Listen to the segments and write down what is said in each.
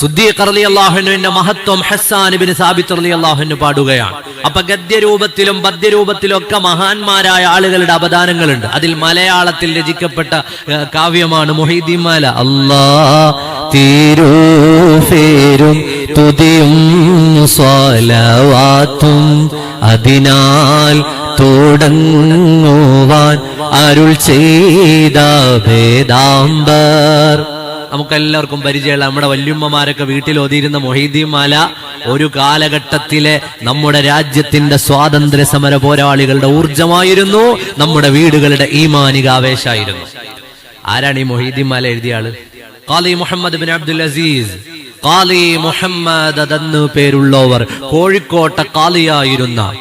സുദ്ദീഖ് അള്ളാഹുവിന്റെ മഹത്വം ഹസാൻ ബിൻ സാബിത്ത് അലി അള്ളാഹുവിന് പാടുകയാണ്. അപ്പൊ ഗദ്യരൂപത്തിലും പദ്യരൂപത്തിലും ഒക്കെ മഹാന്മാരായ ആളുകളുടെ അവദാനങ്ങളുണ്ട് അതിൽ മലയാളത്തിൽ രചിക്കപ്പെട്ട കാവ്യമാണ് മൊഹീദ്ദീൻ മാല. അല്ലാ തിരുഫേരും തുതിയും സ്വലവാത്തും അതിനാൽ തുടങ്ങുവാൻ അരുൾ ചെയ്ത ഭേദാംബർ നമുക്കെല്ലാവർക്കും പരിചയമുള്ള നമ്മുടെ വല്യമ്മമാരൊക്കെ വീട്ടിൽ മൊഹീദ്ദീൻ മാല ഒരു കാലഘട്ടത്തിലെ നമ്മുടെ രാജ്യത്തിന്റെ സ്വാതന്ത്ര്യ സമര പോരാളികളുടെ ഊർജമായിരുന്നു നമ്മുടെ വീടുകളുടെ ഈമാനിക ആവേശമായിരുന്നു ആരാണ് ഈ മൊഹീദ്ദീൻ മാല എഴുതിയ ആൾ? ഖാലി മുഹമ്മദ് ബിൻ അബ്ദുൽ അസീസ്. കാലി മുഹമ്മദ് അതെന്ന് പേരുള്ളവർ കോഴിക്കോട്ട കാലിയായിരുന്ന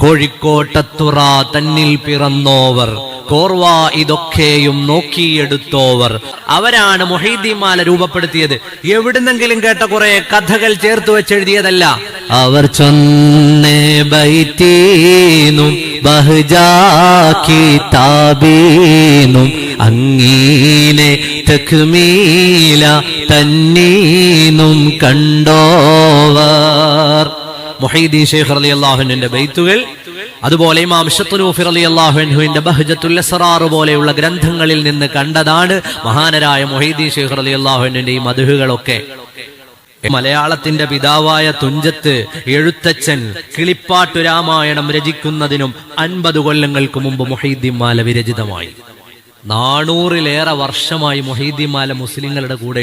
കോഴിക്കോട്ടത്തുറ തന്നിൽ പിറന്നോവർ. കോർവ ഇതൊക്കെയും നോക്കിയെടുത്തോവർ. അവരാണ് മൊഹീദ്ദീമാല രൂപപ്പെടുത്തിയത്. എവിടുന്നെങ്കിലും കേട്ട കുറെ കഥകൾ ചേർത്ത് വെച്ചെഴുതിയതല്ല. അവർ ചൊന്നേ ബൈത്തീനും ബഹജാക്കി താബീനും അങ്ങീനെ തക്മീല തന്നീനും കണ്ടോവർ. മൊഹീദ്ദീൻ ഷെയ്ഖ് അലി അള്ളാഹുവിന്റെ ബൈത്തുകൾ അതുപോലെ ഇമാം അള്ളാഹുവിന്റെ ബഹജത്തുൽ പോലെയുള്ള ഗ്രന്ഥങ്ങളിൽ നിന്ന് കണ്ടതാണ് മഹാനരായ മൊഹീദ്ദീൻ ഷെയ്ഖ് അലി അള്ളാഹുവിന്റെ ഈ മധുഹുകളൊക്കെ. മലയാളത്തിന്റെ പിതാവായ തുഞ്ചത്ത് എഴുത്തച്ഛൻ കിളിപ്പാട്ടു രാമായണം രചിക്കുന്നതിനും അൻപത് കൊല്ലങ്ങൾക്ക് മുമ്പ് മൊഹീദ്ദീൻ മാല വിരചിതമായി. നാനൂറിലേറെ വർഷമായി മൊഹീദ്ദീൻ മാല മുസ്ലിങ്ങളുടെ കൂടെ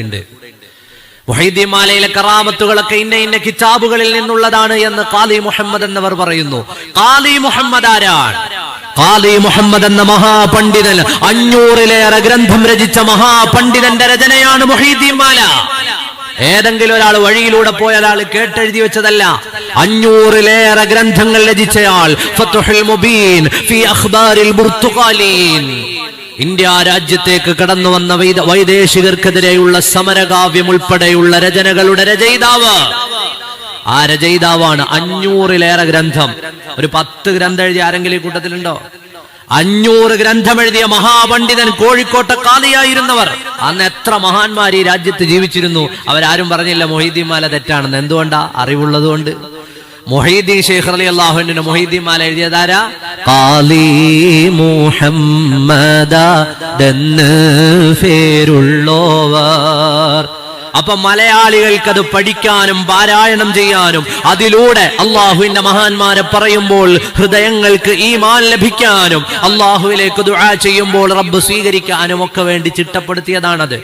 ഉണ്ട് മാലയിലെ കറാമത്തുകളൊക്കെ ഇന്ന ഇന്ന കിതാബുകളിൽ നിന്നുള്ളതാണ് എന്ന് കാലി മുഹമ്മദ് എന്നവർ പറയുന്നു. കാലി മുഹമ്മദ് ആരാണ്? ഖാലി മുഹമ്മദ് എന്ന മഹാപണ്ഡിതൻ അഞ്ഞൂറിലേറെ ഗ്രന്ഥം രചിച്ച മഹാപണ്ഡിതന്റെ രചനയാണ് മുഹീദ്ദീൻ മാല ഏതെങ്കിലും ഒരാൾ വഴിയിലൂടെ പോയ ഒരാൾ കേട്ടെഴുതി വെച്ചതല്ല. അഞ്ഞൂറിലേറെ ഗ്രന്ഥങ്ങൾ രചിച്ചയാൾ. ഫത്തുഹുൽ മുബീൻ ഫി അഖ്ബാരിൽ ഇന്ത്യ രാജ്യത്തേക്ക് കടന്നു വന്ന വൈദ- വൈദേശികർക്കെതിരെയുള്ള സമരകാവ്യം ഉൾപ്പെടെയുള്ള രചനകളുടെ രചയിതാവ്. ആ രചയിതാവാണ് അഞ്ഞൂറിലേറെ ഗ്രന്ഥം. ഒരു പത്ത് ഗ്രന്ഥം എഴുതിയ ആരെങ്കിലും ഈ കൂട്ടത്തിലുണ്ടോ? അഞ്ഞൂറ് ഗ്രന്ഥം എഴുതിയ മഹാപണ്ഡിതൻ കോഴിക്കോട്ടെ കാലിയായിരുന്നവർ. അന്ന് എത്ര മഹാന്മാർ ഈ രാജ്യത്ത് ജീവിച്ചിരുന്നു? അവരാരും പറഞ്ഞില്ല മൊഹീദ്ദീൻ മാല തെറ്റാണെന്ന്. എന്തുകൊണ്ടാ? അറിവുള്ളതുകൊണ്ട്. മൊഹീദ്ദീൻ ഷെയ്ഖ് അലി അള്ളാഹുവിന്റെ മൊഹീദ്ദീൻ മാല എഴുതിയതാരാ? കാലി മോഹമ്മദേരുള്ളോവർ അപ്പൊ മലയാളികൾക്ക് അത് പഠിക്കാനും പാരായണം ചെയ്യാനും അതിലൂടെ അള്ളാഹുവിന്റെ മഹാന്മാരെ പറയുമ്പോൾ ഹൃദയങ്ങൾക്ക് ഈ മാൻ ലഭിക്കാനും അള്ളാഹുവിലേക്ക് ദുആ ചെയ്യുമ്പോൾ റബ്ബ് സ്വീകരിക്കാനും ഒക്കെ വേണ്ടി ചിട്ടപ്പെടുത്തിയതാണത്.